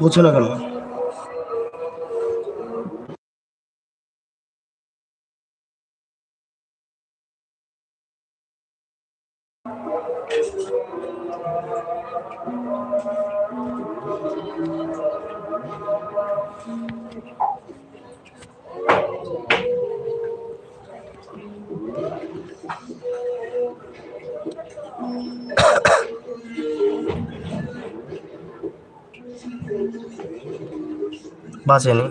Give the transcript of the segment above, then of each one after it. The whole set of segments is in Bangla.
বুঝছ না কেন? বাঁচেনি।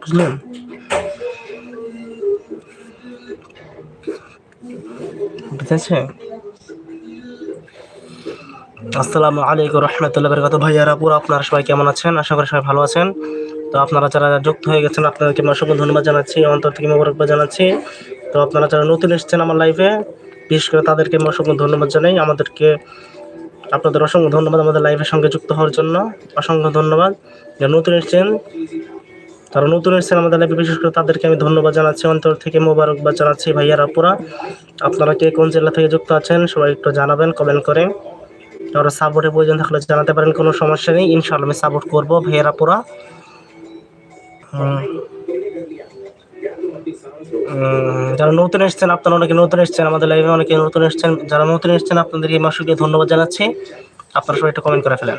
বুঝলেন? বুঝেছে আসসালামু আলাইকুম রহমতুল্লাহ বরকাত ভাইয়ারা পুরো আপনারা সবাই কেমন আছেন? আশা করি সবাই ভালো আছেন। তো আপনারা যারা যুক্ত হয়ে গেছেন, আপনাদেরকে আমি অসংখ্য ধন্যবাদ জানাচ্ছি। অন্তর থেকে মোবারকবাদ জানাচ্ছি। তো আপনারা যারা নতুন এসেছেন আমার লাইফে বিশেষ করে তাদেরকে আমি অসংখ্য ধন্যবাদ জানাই। আমাদেরকে আপনাদের অসংখ্য ধন্যবাদ আমাদের লাইফের সঙ্গে যুক্ত হওয়ার জন্য। অসংখ্য ধন্যবাদ। যারা নতুন এসেছেন তারা নতুন এসেছেন আমাদের লাইফে বিশেষ করে তাদেরকে আমি ধন্যবাদ জানাচ্ছি। অন্তর থেকে মোবারকবাদ জানাচ্ছি ভাইয়ারা পুরা আপনারা কে কোন জেলা থেকে যুক্ত আছেন সবাই একটু জানাবেন কমেন্ট করে। কারও সাপোর্টের প্রয়োজন থাকলে জানাতে পারেন কোনো সমস্যা নেই। ইনশাআল্লাহ আমি সাপোর্ট করব ভাইয়েরা পুরা হুম। উম, যারা নতুন এসছেন, আপনারা অনেকে নতুন এসছেন আমাদের লাইভে অনেকে নতুন এসছেন। যারা নতুন এসছেন, আপনাদেরকে এই মাসুকে ধন্যবাদ জানাচ্ছি। আপনারা সবাই একটা কমেন্ট করে ফেলেন।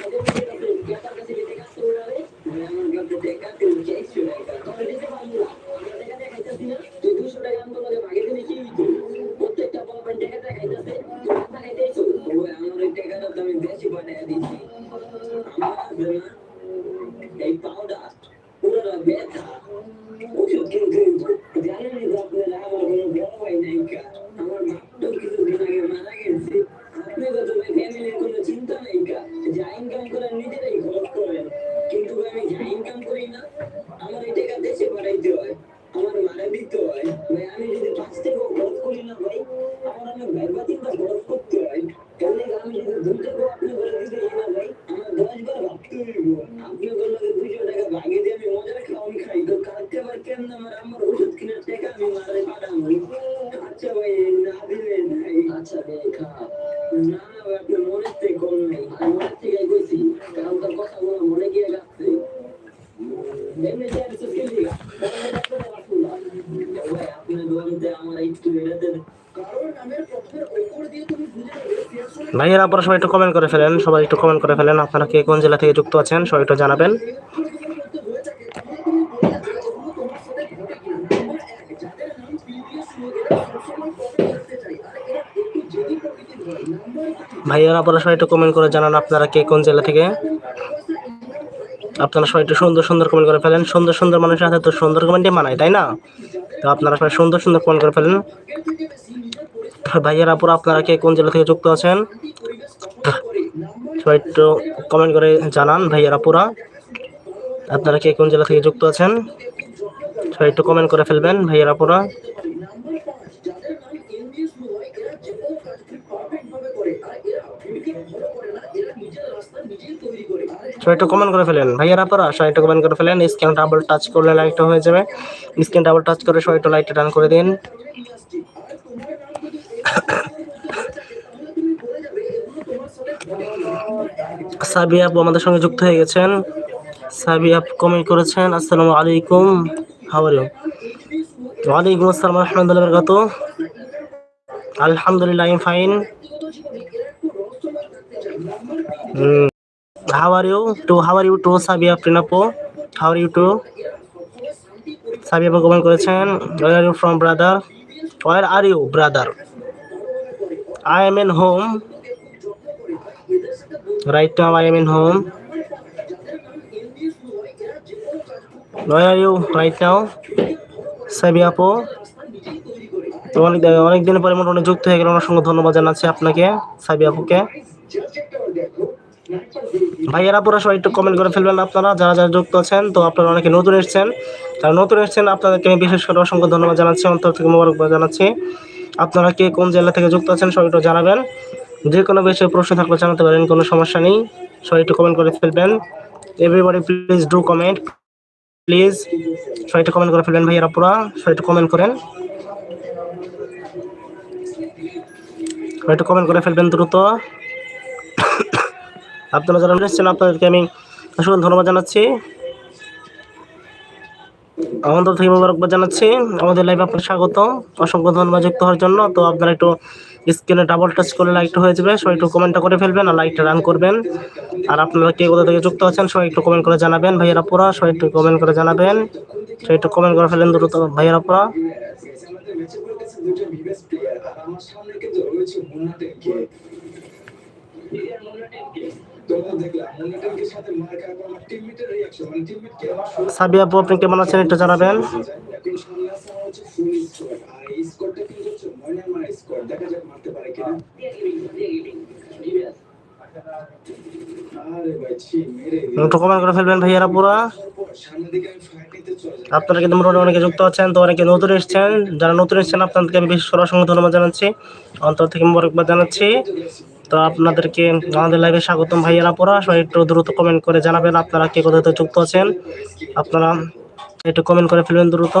আপনি বলল দুশো টাকা ভাঙিয়ে দিয়ে আমি মজার আমি খাই। তো কাঁদতে পারতেন না আমার আমার ওষুধ কেনার টাকা আমি মারে পাঠাবো আচ্ছা ভাই না দিলে নাই আচ্ছা ভাই খা না না ভাই আপনার মনের থেকে কম নাই আর মনের থেকে কইছি কারণ তোর কথা বলা মনে গিয়ে যাচ্ছে এমনি চার সুস্কে লিগা ভাই আপনি দোয়ানতে আমার একটু এটাতে কারণ নামের প্রথমে অক্ষর দিয়ে তুমি বুঝে যাবে ভাইয়েরা, আপনারা সবাই একটু কমেন্ট করে ফেলেন। সবাই একটু কমেন্ট করে ফেলেন, আপনারা কে কোন জেলা থেকে যুক্ত আছেন, সবাই একটু জানাবেন। ভাইয়েরা, আপনারা সবাই একটু কমেন্ট করে জানান আপনারা কে কোন জেলা থেকে। আপনারা সবাই একটু সুন্দর সুন্দর কমেন্ট করে ফেলেন। সুন্দর সুন্দর মানুষের হাতে তো সুন্দর কমেন্টই মানায়, তাই না? তো আপনারা সবাই সুন্দর সুন্দর কমেন্ট করে ফেলেন। ভাইয়েরা পুরো আপনারা কে কোন জেলা থেকে যুক্ত আছেন? সবাই একটু কমেন্ট করে জানান ভাইয়েরা পুরা আপনারা কে কোন জেলা থেকে যুক্ত আছেন? সবাই একটু কমেন্ট করে ফেলবেন ভাইয়েরা পুরা সবাই একটু কমেন্ট করে ফেলেন ভাইয়েরা পুরা সবাই একটু কমেন্ট করে ফেলেন স্ক্যান ডাবল টাচ করলে লাইটটা হয়ে যাবে। স্ক্যান ডাবল টাচ করে সবাই একটু লাইটটা ডান করে দিন। সাবি আপু আমাদের সঙ্গে যুক্ত হয়ে গেছেন। সাবি আপ কমেন্ট করেছেন, আসসালামু আলাইকুম হাওয়ার ওয়ালাইকুম আসসালাম রহমতুল্লাহ বরকাত আলহামদুলিল্লাহ I fine how are you too how are you too Sabi up টিনাপো how are you too Sabi আপু কমেন্ট করেছেন where are you from brother where are you brother I am in home. Right now I am in home. Where are you right now? সাবি আপু তো অনেক অনেক দিন পরে মোটামুটি যুক্ত হয়ে গেলেন অসংখ্য ধন্যবাদ জানাচ্ছি আপনাকে সাবি আপুকে ভাইয়েরা, পুরো সবাই একটু কমেন্ট করে ফেলবেন আপনারা, যারা যারা যুক্ত আছেন। তো আপনারা অনেকে নতুন এসেছেন। যারা নতুন এসেছেন, আপনাদেরকে আমি বিশেষ করে অসংখ্য ধন্যবাদ জানাচ্ছি। অন্তর থেকে মোবারকবাদ জানাচ্ছি। আপনারা কে কোন জেলা থেকে যুক্ত আছেন সবাই একটু জানাবেন। যে কোনো বিষয়ে প্রশ্ন থাকলে জানাতে পারেন, কোনো সমস্যা নেই। সবাই একটু কমেন্ট করে ফেলবেন। Everybody please do comment please সবাই একটু কমেন্ট করে ফেলবেন ভাইয়েরা পুরা। সবাই একটু কমেন্ট করেন। একটু কমেন্ট করে ফেলবেন দ্রুত। আপনারা যারা আপনাদেরকে আমি অসংখ্য ধন্যবাদ জানাচ্ছি। আমাদের থেকে মোবারকবাদ জানাচ্ছি। আমাদের লাইভে আপনার স্বাগত অসংখ্য ধন্যবাদ যুক্ত হওয়ার জন্য। তো আপনারা একটু স্ক্রিনে ডাবল টাচ করলে লাইকটা হয়ে যাবে। সবাই একটু কমেন্টটা করে ফেলবেন আর লাইকটা রান করবেন। আর আপনারা কে কোথা থেকে যুক্ত আছেন, সবাই একটু কমেন্ট করে জানাবেন। ভাইয়েরা পুরা সবাই একটু কমেন্ট করে জানাবেন। সবাই একটু কমেন্ট করে ফেলেন দ্রুত, ভাইয়েরা পুরা সাবি আপু, আপনি কেমন আছেন একটু জানাবেন? করে ফেলবেন ভাইয়েরা পুরা। আপনারা কিন্তু মোটামুটি অনেকে যুক্ত আছেন, তো অনেকে নতুন এসেছেন। যারা নতুন এসেছেন, আপনাদেরকে আমি বিশেষ অসংখ্য ধন্যবাদ জানাচ্ছি। অন্তর থেকে মোবারকবাদ জানাচ্ছি। তো আপনাদেরকে আমাদের লাইভে স্বাগতম ভাইয়েরা। পড়া সবাই একটু দ্রুত কমেন্ট করে জানাবেন আপনারা কে কোথায় যুক্ত আছেন। আপনারা একটু কমেন্ট করে ফেলবেন দ্রুত।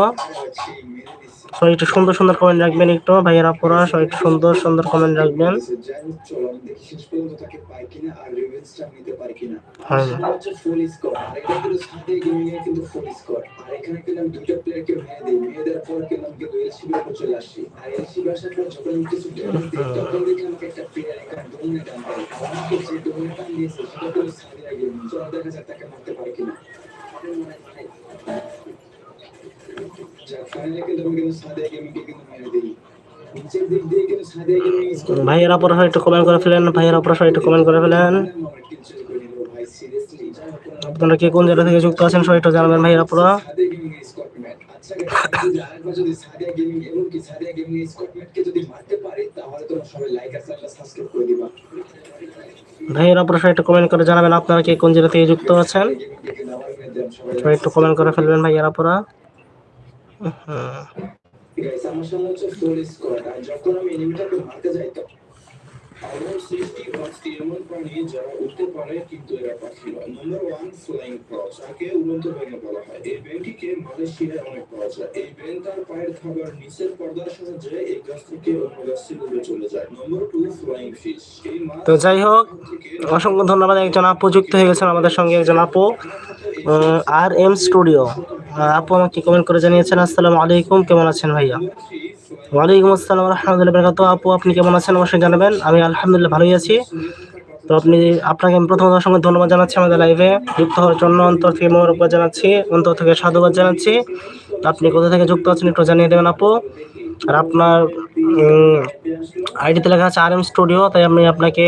সবাই একটু সুন্দর সুন্দর কমেন্ট রাখবেন একটু। ভাইয়েরা পড়া সবাই একটু সুন্দর সুন্দর কমেন্ট রাখবেন। দেখি হ্যাঁ। যাক যাক ফাইনালি কিন্তু আমি কিন্তু সাদিয়া গেমিংকে মেরে দিই। ভাইয়েরা সবাই একটু কমেন্ট করে ফেলেন। ভাইয়েরা সবাই একটু কমেন্ট করে ফেলেন। আপনারা কে কোন জায়গা থেকে যুক্ত আছেন সবাই একটু জানাবেন ভাইয়েরা পড়া ভাইয়েরা পড়া সবাই একটু কমেন্ট করে জানাবেন আপনারা কে কোন জায়গা থেকে যুক্ত আছেন? একটু কমেন্ট করে ফেলবেন ভাইয়েরা পড়া হুম আমার সামনে হচ্ছে ফুল স্কোয়াড আর যখন আমি এনিমিটাকে মারতে যাইতাম সৃষ্টি পাঁচটি এমন প্রাণী যারা উঠতে পারে কিন্তু এরা পাখি নয়। ওয়ান ফ্লাইং যাকে উড়ন্ত ব্যাঙে বলা হয়। এই মালয়েশিয়ায় অনেক পাওয়া যায়। এই তার পায়ের খাবার নিচের পর্দার সাহায্যে এক গাছ থেকে অন্য গাছে উড়ে চলে যায়। নম্বর টু ফ্লাইং ফিশ এই তো যাই হোক, অসংখ্য ধন্যবাদ একজন আপু যুক্ত হয়ে গেছেন আমাদের সঙ্গে একজন আপু। আর এম স্টুডিও আপু আমাকে কমেন্ট করে জানিয়েছেন, আসসালামু আলাইকুম, কেমন আছেন ভাইয়া? ওয়ালাইকুম আসসালাম রহমতুল্লাহ বরকাত আপু, আপনি কেমন আছেন? অবশ্যই জানাবেন। আমি আলহামদুলিল্লাহ ভালোই আছি। তো আপনি, আপনাকে আমি প্রথমত অসংখ্য ধন্যবাদ জানাচ্ছি আমাদের লাইভে যুক্ত হওয়ার জন্য অন্তর থেকে মোবারকবাদ জানাচ্ছি, অন্তর থেকে সাধুবাদ জানাচ্ছি। আপনি কোথা থেকে যুক্ত আছেন একটু জানিয়ে দেবেন, আপু। আর আপনার আইডিতে লেখা আছে আর এম স্টুডিও তাই আমি আপনাকে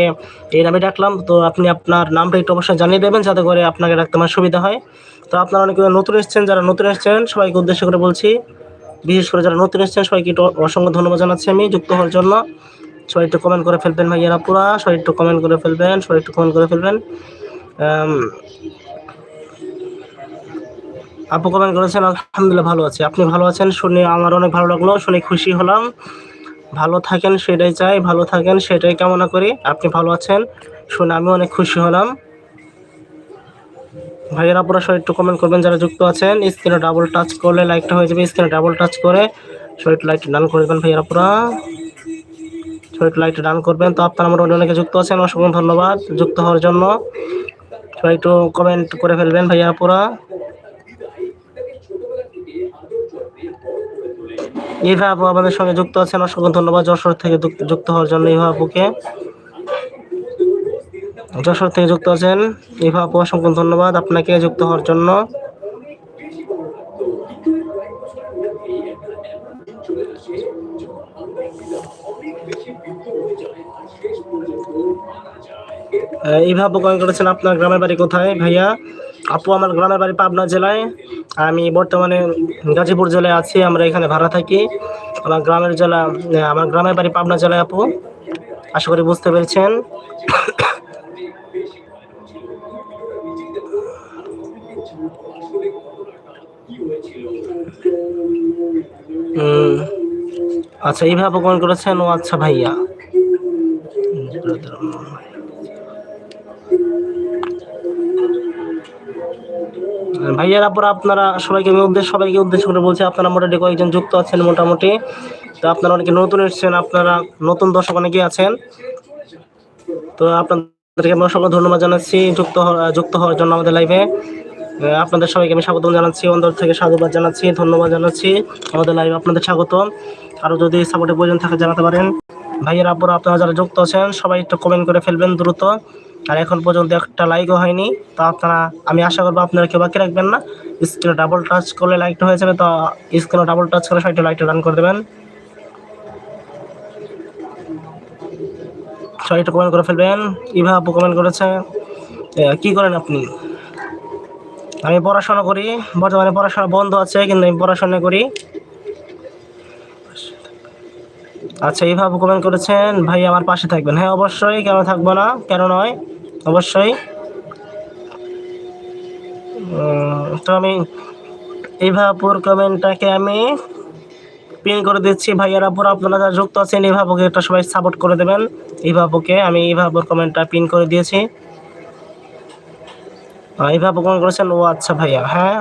এই নামে ডাকলাম। তো আপনি আপনার নামটা একটু অবশ্যই জানিয়ে দেবেন, যাতে করে আপনাকে ডাকতে আমার সুবিধা হয়। তো আপনারা অনেক নতুন এসছেন, যারা নতুন এসছেন, সবাইকে উদ্দেশ্য করে বলছি বিশেষ করে যারা নতুন এসেছেন, সবাইকে অসংখ্য ধন্যবাদ জানাচ্ছি আমি, যুক্ত হওয়ার জন্য। সবাই একটু কমেন্ট করে ফেলবেন ভাইয়েরা পুরা সবাই একটু কমেন্ট করে ফেলবেন, সবাই একটু কমেন্ট করে ফেলবেন। আপু কমেন্ট করেছেন, আলহামদুলিল্লাহ ভালো আছি। আপনি ভালো আছেন? শুনে আমার অনেক ভালো লাগল, শুনে খুশি হলাম। ভালো থাকেন, সেটাই চাই। ভালো থাকেন, সেটাই কামনা করি। আপনি ভালো আছেন? শুনে আমি অনেক খুশি হলাম। ভাইয়েরা, আপনারা সবাই একটু কমেন্ট করবেন যারা যুক্ত আছেন। স্ক্রিনে ডাবল টাচ করলে লাইকটা হয়ে যাবে। স্ক্রিনে ডাবল টাচ করে সবাই লাইকটা ডান দেবেন ভাইয়েরা আপনারা সবাই লাইকটা ডান করবেন। তো আপনারা মোটামুটি অনেকে যুক্ত আছেন, অসংখ্য ধন্যবাদ যুক্ত হওয়ার জন্য। সবাই একটু কমেন্ট করে ফেলবেন ভাইয়া পুরা। ইভা আপু আমাদের সঙ্গে যুক্ত আছেন, অসংখ্য ধন্যবাদ। যশোর থেকে যুক্ত- হওয়ার জন্য ইভা আপুকে। যশোর থেকে যুক্ত আছেন। ইভা আপু অসংখ্য ধন্যবাদ আপনাকে যুক্ত হওয়ার জন্য। আহ, এইভাবে কমেন্ট করেছেন আপনার গ্রামের বাড়ি কোথায়? ভাইয়া আপু আমার গ্রামের বাড়ি পাবনা জেলায়। আমি বর্তমানে গাজীপুর জেলায় আছি আমরা এখানে ভাড়া থাকি। আমার গ্রামের জেলা আমার গ্রামের বাড়ি পাবনা জেলায় আপু। আশা করি বুঝতে পেরেছেন। আচ্ছা এইভাবে কমেন্ট করেছেন? ও আচ্ছা ভাইয়া। ভাইয়ার আপুরা আপনারা সবাইকে, আমি উদ্দেশ্য সবাইকে উদ্দেশ্য করে বলছি, আপনারা মোটামুটি কয়েকজন যুক্ত আছেন মোটামুটি। তো আপনারা অনেকে নতুন এসেছেন, আপনারা নতুন দর্শক অনেকে আছেন। তো আপনাদেরকে আমরা সকল ধন্যবাদ জানাচ্ছি যুক্ত যুক্ত হওয়ার জন্য আমাদের লাইভে আপনাদের সবাইকে আমি স্বাগতম জানাচ্ছি অন্তর থেকে স্বাগত জানাচ্ছি, ধন্যবাদ জানাচ্ছি। আমাদের লাইভে আপনাদের স্বাগত আরও যদি সাপোর্টের প্রয়োজন থাকে জানাতে পারেন। ভাইয়ের, আপুরা, আপনারা যারা যুক্ত আছেন, সবাই একটু কমেন্ট করে ফেলবেন দ্রুত। আর এখন পর্যন্ত একটা লাইকও হয়নি। তো আপনারা, আমি আশা করব আপনারা কেউ বাকি রাখবেন না। স্ক্রিনে ডাবল টাচ করলে লাইকটা হয়ে যাবে, তো স্ক্রিনে ডাবল টাচ করে সবাই লাইকটা রান করে দেবেন। সবাই একটু কমেন্ট করে ফেলবেন। ইভা আপু কমেন্ট করেছে। কি করেন আপনি? আমি পড়াশোনা করি, বর্তমানে পড়াশোনা বন্ধ আছে, কিন্তু আমি পড়াশোনা করি। আচ্ছা এইভাবে কমেন্ট করেছেন, ভাই আমার পাশে থাকবেন। হ্যাঁ অবশ্যই, কেন থাকব না, কেন নয়, অবশ্যই। তো আমি এইভাবে কমেন্টটাকে আমি পিন করে দিচ্ছি। ভাইয়ারা পুরো আপনারা যারা যুক্ত আছেন এইভাবে একটা সবাই সাপোর্ট করে দেবেন। এইভাবে আমি এইভাবে কমেন্টটা পিন করে দিয়েছি। এইভাবে কমেন্ট করেছেন। ও আচ্ছা ভাইয়া হ্যাঁ?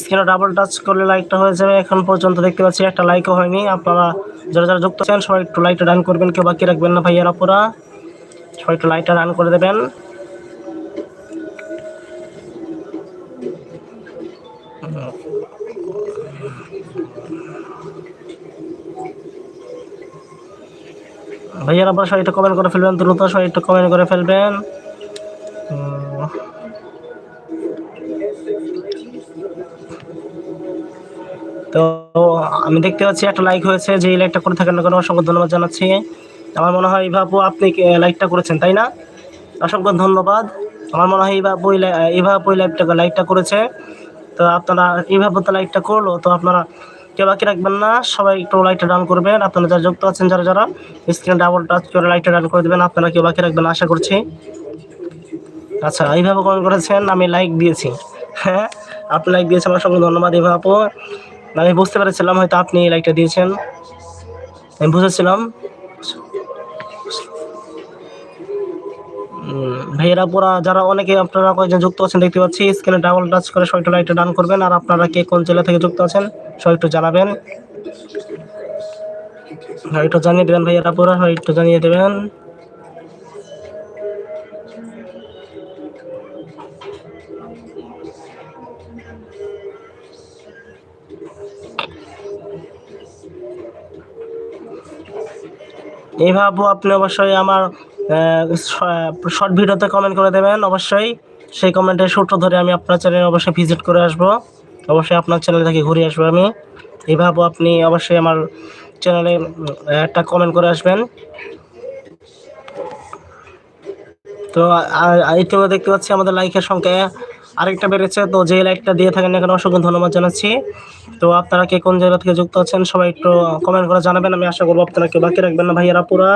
স্ক্রিনে ডাবল টাচ করলে লাইকটা হয়ে যাবে। এখন পর্যন্ত দেখতে পাচ্ছি একটা লাইকও হয়নি। আপনারা যারা যারা যুক্ত আছেন, সবাই একটু লাইকটা রান করবেন। কেউ বাকি রাখবেন না ভাইয়ারা পুরা সবাই একটু লাইটটা রান করে দেবেন। ভাইয়ারা পুরা সবাই একটু কমেন্ট করে ফেলবেন, দ্রুত সবাই একটু কমেন্ট করে ফেলবেন। তো আমি দেখতে পাচ্ছি একটা লাইক হয়েছে, যে লাইকটা করে থাকেন না কেন অসংখ্য ধন্যবাদ জানাচ্ছি। আমার মনে হয় বাবু আপনি লাইকটা করেছেন, তাই না? অসংখ্য ধন্যবাদ। আমার মনে হয় এইভাবে ওই লাইভটা লাইকটা করেছে। তো আপনারা এইভাবে তো লাইকটা করল, তো আপনারা কেউ বাকি রাখবেন না, সবাই একটু লাইটটা ডান করবেন। আপনারা যারা যুক্ত আছেন, যারা যারা স্ক্রিনে ডাবল টাচ করে লাইটটা ডান করে দেবেন, আপনারা কেউ বাকি রাখবেন আশা করছি। আচ্ছা এইভাবে কমেন্ট করেছেন, আমি লাইক দিয়েছি। হ্যাঁ আপনি লাইক দিয়েছেন আমার সঙ্গে ধন্যবাদ, এইভাবে আপু। আমি বুঝতে পেরেছিলাম, হয়তো আপনি লাইকটা দিয়েছেন। আমি বুঝেছিলাম। ভাইয়েরা, পুরা যারা অনেকে আপনারা কয়েকজন যুক্ত আছেন দেখতে পাচ্ছি স্ক্রিনে ডাবল টাচ করে একটু লাইটটা ডান করবেন। আর আপনারা কে কোন জেলা থেকে যুক্ত আছেন, সবাই জানাবেন। সবাই একটু জানিয়ে দেবেন ভাইয়েরা পুরা, সবাই একটু জানিয়ে দেবেন। এইভাবে আপনি অবশ্যই আমার শর্ট ভিডিওতে কমেন্ট করে দেবেন, অবশ্যই। সেই কমেন্টের সূত্র ধরে আমি আপনার চ্যানেলে অবশ্যই ভিজিট করে আসব। অবশ্যই আপনার চ্যানেল থেকে ঘুরে আসব আমি। এইভাবে আপনি অবশ্যই আমার চ্যানেলে একটা কমেন্ট করে আসবেন। তো ইতিমধ্যে দেখতে পাচ্ছি আমাদের লাইকের সংখ্যা আরেকটা বেড়েছে। তো যে লাইকটা দিয়ে থাকেন এখানে অসংখ্য ধন্যবাদ জানাচ্ছি। তো আপনারা কে কোন জায়গা থেকে যুক্ত আছেন, সবাই একটু কমেন্ট করে জানাবেন। আমি আশা করব আপনারা কেউ বাকি রাখবেন না ভাইয়ারা পুরা।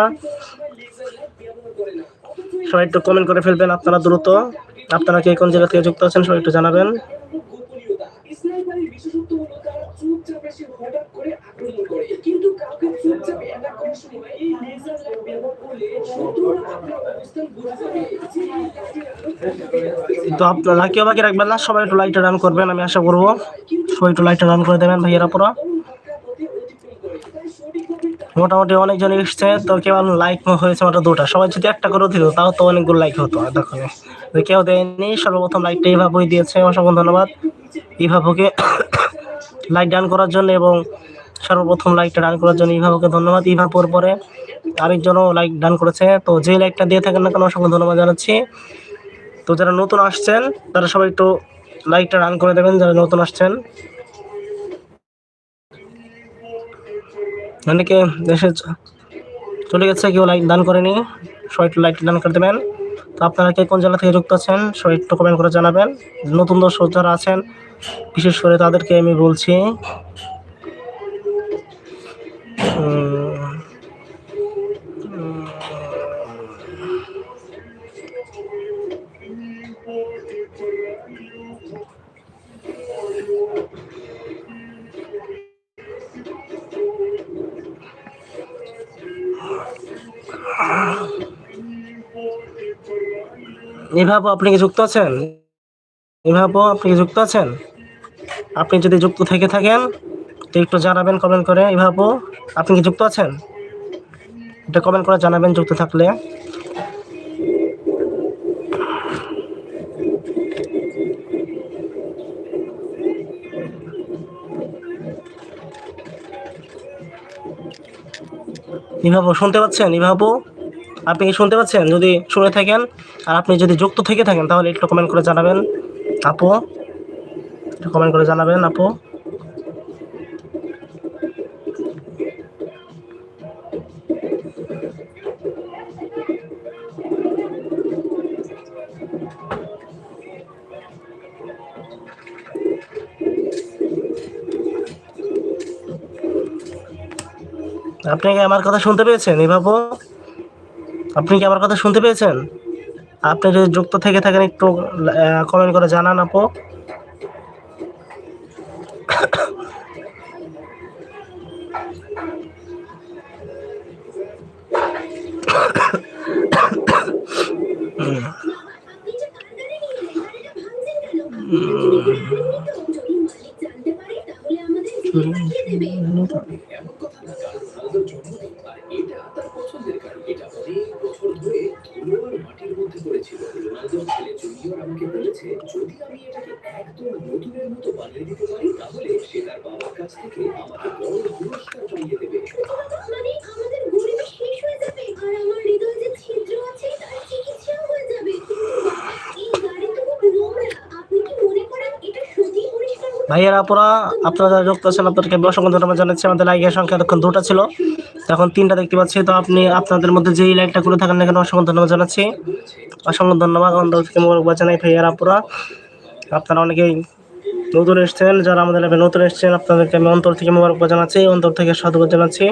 সবাই একটু কমেন্ট করে ফেলবেন আপনারা দ্রুত। আপনারা কে কোন জেলা থেকে যুক্ত আছেন সবাই একটু জানাবেন। তো আপনারা কেউ বাকি রাখবেন না, সবাই একটু লাইটটা রান করবেন, আমি আশা করব। সবাই একটু লাইটটা রান করে দেবেন ভাইয়ারা পুরা মোটামুটি অনেকজন এসছে, তো কেউ লাইক হয়েছে মাত্র দুটা। সবাই যদি একটা করে দিত, তাও তো অনেকগুলো লাইক হতো দেখো কেউ দেয়নি, সর্বপ্রথম লাইকটা এইভাবেই দিয়েছে, অসংখ্য ধন্যবাদ। ইভাবুকে লাইক ডান করার জন্য এবং সর্বপ্রথম লাইকটা ডান করার জন্য ইভাবুকে ধন্যবাদ। ইভাবুর পরে আরেকজনও লাইক ডান করেছে। তো যে লাইকটা দিয়ে থাকেন না কেন, অসংখ্য ধন্যবাদ জানাচ্ছি। তো যারা নতুন আসছেন, তারা সবাই একটু লাইকটা রান করে দেবেন, যারা নতুন আসছেন। অনেকে দেশে চলে গেছে, কেউ লাইট দান করেনি। সবাই একটু লাইক দান করে দেবেন। তো আপনারা কে কোন জেলা থেকে যুক্ত আছেন, সবাই একটু কমেন্ট করে জানাবেন। নতুন দর্শক যারা আছেন, বিশেষ করে তাদেরকে আমি বলছি এভাবে আপনি কি যুক্ত আছেন? এভাবে আপনি কি যুক্ত আছেন? আপনি যদি যুক্ত থেকে থাকেন, তো একটু জানাবেন কমেন্ট করে এভাবে আপনি কি যুক্ত আছেন? এটা কমেন্ট করে জানাবেন যুক্ত থাকলে। ইভাবো শুনতে পাচ্ছেন? ইভাবো আপনি শুনতে পাচ্ছেন? যদি শুনে থাকেন, আর আপনি যদি যুক্ত থেকে থাকেন, তাহলে একটু কমেন্ট করে জানাবেন। আপু? একটু কমেন্ট করে জানাবেন, আপু। আপনি কি আমার কথা শুনতে পেয়েছেন এভাবো আপনি কি আমার কথা শুনতে পেয়েছেন? আপনি যদি যুক্ত থেকে থাকেন একটু কমেন্ট করে জানান আপু। কারণ এটা তার পছন্দের গাড়ি মতো বানিয়ে দিতে পারি তাহলে সে তার বাবার কাছ থেকে আমাকে বড় পুরস্কার দেবে। মানে আমাদের গরিবী শেষ হয়ে যাবে আর আমার হৃদয়ে যে ছিদ্র আছে তার চিকিৎসাও হয়ে যাবে। এই গাড়ি তো খুব নোংরা আপনি কি মনে করেন এটা সত্যি পরিষ্কার হতে ভাইয়ের আপুরা আপনারা যারা যুক্ত আছেন আপনাদেরকে আমি অসংখ্য ধন্যবাদ জানাচ্ছি। আমাদের লাইকের সংখ্যা এতক্ষণ দুটো ছিল। এখন তিনটা দেখতে পাচ্ছি তো আপনি আপনাদের মধ্যে যেই লাইকটা করে থাকেন না কেন অসংখ্য ধন্যবাদ জানাচ্ছি। অসংখ্য ধন্যবাদ। অন্তর থেকে মোবারকবাদ জানাই ভাইয়ের আপুরা। আপনারা অনেকেই নতুন এসছেন, যারা আমাদের লাইভে নতুন এসছেন, আপনাদেরকে আমি অন্তর থেকে মোবারকবাদ জানাচ্ছি, অন্তর থেকে সাধুবাদ জানাচ্ছি।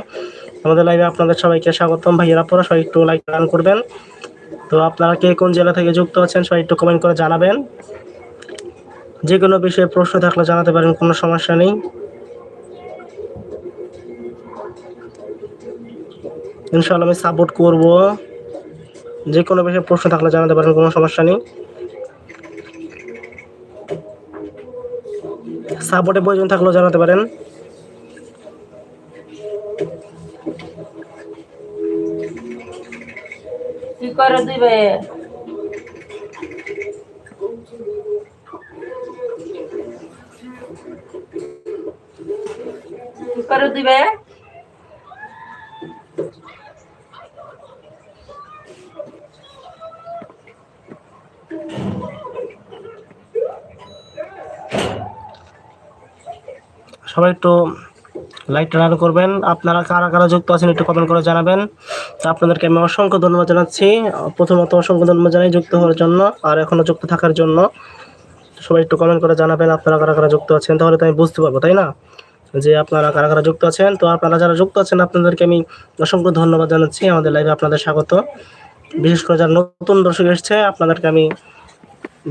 আমাদের লাইভে আপনাদের সবাইকে স্বাগতম। ভাইয়ের আপুরা সবাই একটু লাইক রান করবেন। তো আপনারা কে কোন জেলা থেকে যুক্ত আছেন, সবাই একটু কমেন্ট করে জানাবেন। যে কোনো বিষয়ে প্রশ্ন থাকলে জানাতে পারেন, কোনো সমস্যা নেই। ইনশাআল্লাহ আমি সাপোর্ট করব। যে কোনো বিষয়ে প্রশ্ন থাকলে জানাতে পারেন, কোনো সমস্যা নেই। সাপোর্টে প্রয়োজন থাকলেও জানাতে পারেন। কি করে দিবে? কি করে দিবে? সবাই একটু লাইক রান করবেন। আপনারা কারা কারা যুক্ত আছেন একটু কমেন্ট করে জানাবেন। তো আপনাদেরকে আমি অসংখ্য ধন্যবাদ জানাচ্ছি। প্রথমত অসংখ্য ধন্যবাদ জানাই যুক্ত হওয়ার জন্য আর এখনও যুক্ত থাকার জন্য। সবাই একটু কমেন্ট করে জানাবেন আপনারা কারা কারা যুক্ত আছেন। তাহলে তো আমি বুঝতে পারব, তাই না? যে আপনারা কারা কারা যুক্ত আছেন। তো আপনারা যারা যুক্ত আছেন, আপনাদেরকে আমি অসংখ্য ধন্যবাদ জানাচ্ছি। আমাদের লাইভে আপনাদের স্বাগত। বিশেষ করে যারা নতুন দর্শক এসছে, আপনাদেরকে আমি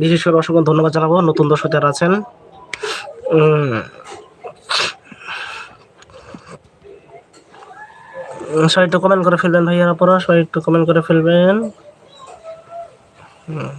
বিশেষ করে অসংখ্য ধন্যবাদ জানাব। নতুন দর্শক যারা আছেন সবাই একটু কমেন্ট করে ফেলবেন ভাইয়ারা পড়া সবাই একটু কমেন্ট করে ফেলবেন হুম।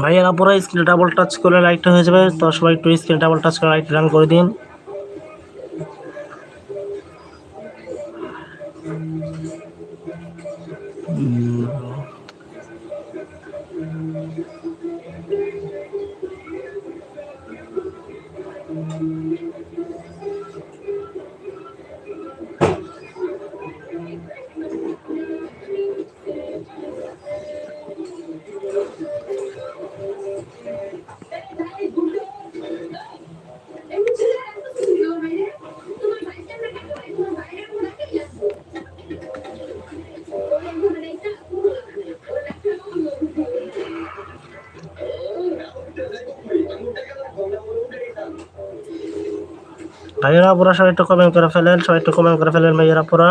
ভাইয়ের উপরে স্ক্রিন ডাবল টাচ করে লাইকটা হয়ে যাবে। তো সবাই একটু স্ক্রিন ডাবল টাচ করে লাইকটা রান করে দিন। ভাইয়েরা পুরা সবাই একটু কমেন্ট করে ফেলেন সবাই একটু কমেন্ট করে ফেলেন ভাইয়েরা পুরো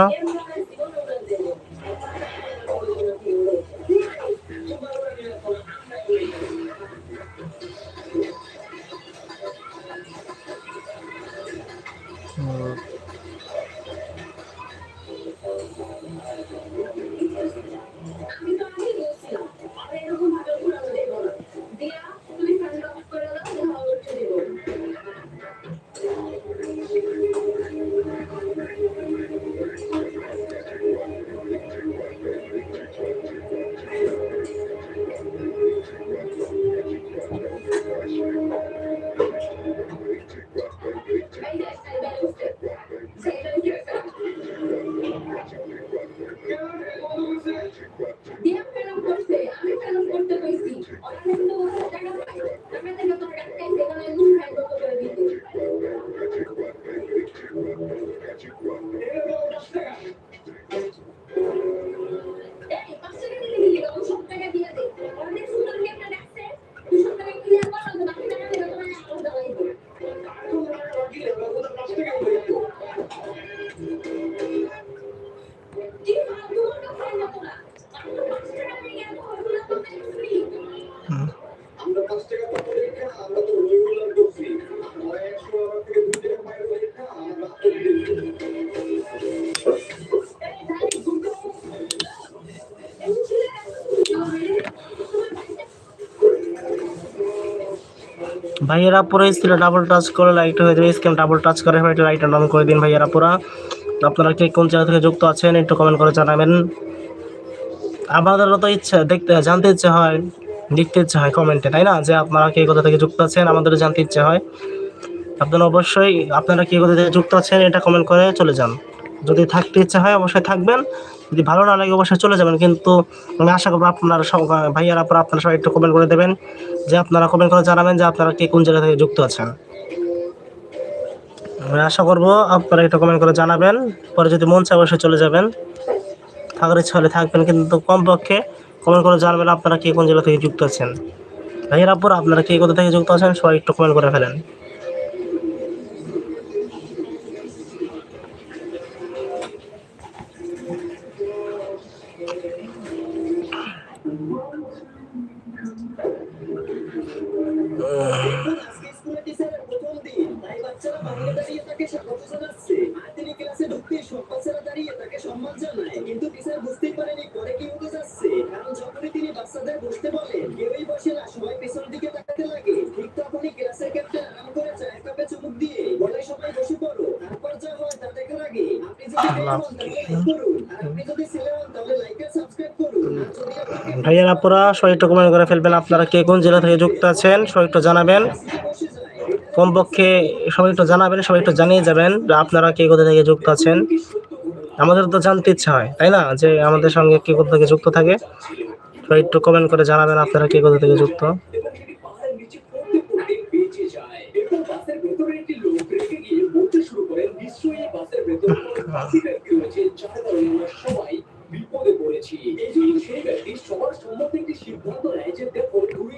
ভাইয়েরা পুরো স্ক্রিনে ডাবল টাচ করে লাইট হয়ে যাবে স্ক্রিন ডাবল টাচ করে সবাই একটু লাইট অন করে দিন ভাইয়েরা পুরো। আপনারা কে কোন জায়গা থেকে যুক্ত আছেন একটু কমেন্ট করে জানাবেন। আমাদেরও তো ইচ্ছা, দেখতে, জানতে ইচ্ছে হয়, লিখতে ইচ্ছে হয় কমেন্টে তাই না? যে আপনারা কে কোথা থেকে যুক্ত আছেন, আমাদেরও জানতে ইচ্ছে হয়। আপনারা অবশ্যই, আপনারা কে কোথা থেকে যুক্ত আছেন এটা কমেন্ট করে চলে যান। যদি থাকতে ইচ্ছে হয়, অবশ্যই থাকবেন। যদি ভালো না লাগে অবশ্যই চলে যাবেন। কিন্তু আমি আশা করব আপনারা ভাইয়ারা, আপনারা আপনারা সবাই একটু কমেন্ট করে দেবেন, যে আপনারা কমেন্ট করে জানাবেন যে আপনারা কে কোন জায়গা থেকে যুক্ত আছেন। আমি আশা করব আপনারা একটু কমেন্ট করে জানাবেন, পরে যদি মন চায় অবশ্যই চলে যাবেন। থাকার ইচ্ছা হলে থাকবেন, কিন্তু কমপক্ষে কমেন্ট করে জানাবেন আপনারা কে কোন জেলা থেকে যুক্ত আছেন। ভাইয়ের আপুর আপনারা কে কোথা থেকে যুক্ত আছেন সবাই একটু কমেন্ট করে ফেলেন। সম্মান জানায় কিন্তু বুঝতেই পারেনি পরে কি হতে যাচ্ছে। কারণ যখনই তিনি বাচ্চাদের বসতে বলেন কেউই বসে না সবাই পেছনের দিকে তাকাতে লাগে। ঠিক তখনই ক্লাসের ক্যাপ্টেন আরাম করে চায়ের কাপে চুমুক দিয়ে বলে সবাই বসে পড়ো তারপর যা হয় তা দেখার আগে আপনি যদি করুন। আর আপনি যদি ছেলে হন তাহলে লাইক আর সাবস্ক্রাইব করুন। আর যদি আপনাকে ভাইয়ের আপুরা সবাই একটু কমেন্ট করে ফেলবেন আপনারা কে কোন জেলা থেকে যুক্ত আছেন সবাই একটু জানাবেন। কমপক্ষে সবাই একটু জানাবেন সবাই একটু জানিয়ে যাবেন আপনারা কে কোথা থেকে যুক্ত আছেন। আমাদের তো জানতে ইচ্ছা হয় তাই না? যে আমাদের সঙ্গে কে কোথা থেকে যুক্ত থাকে? সবাই একটু কমেন্ট করে জানাবেন আপনারা কে কোথা থেকে যুক্ত। সবাই বিপদে পড়েছি এই জন্য সেই ব্যক্তি সবার সম্মতি একটি সিদ্ধান্ত নেয় যে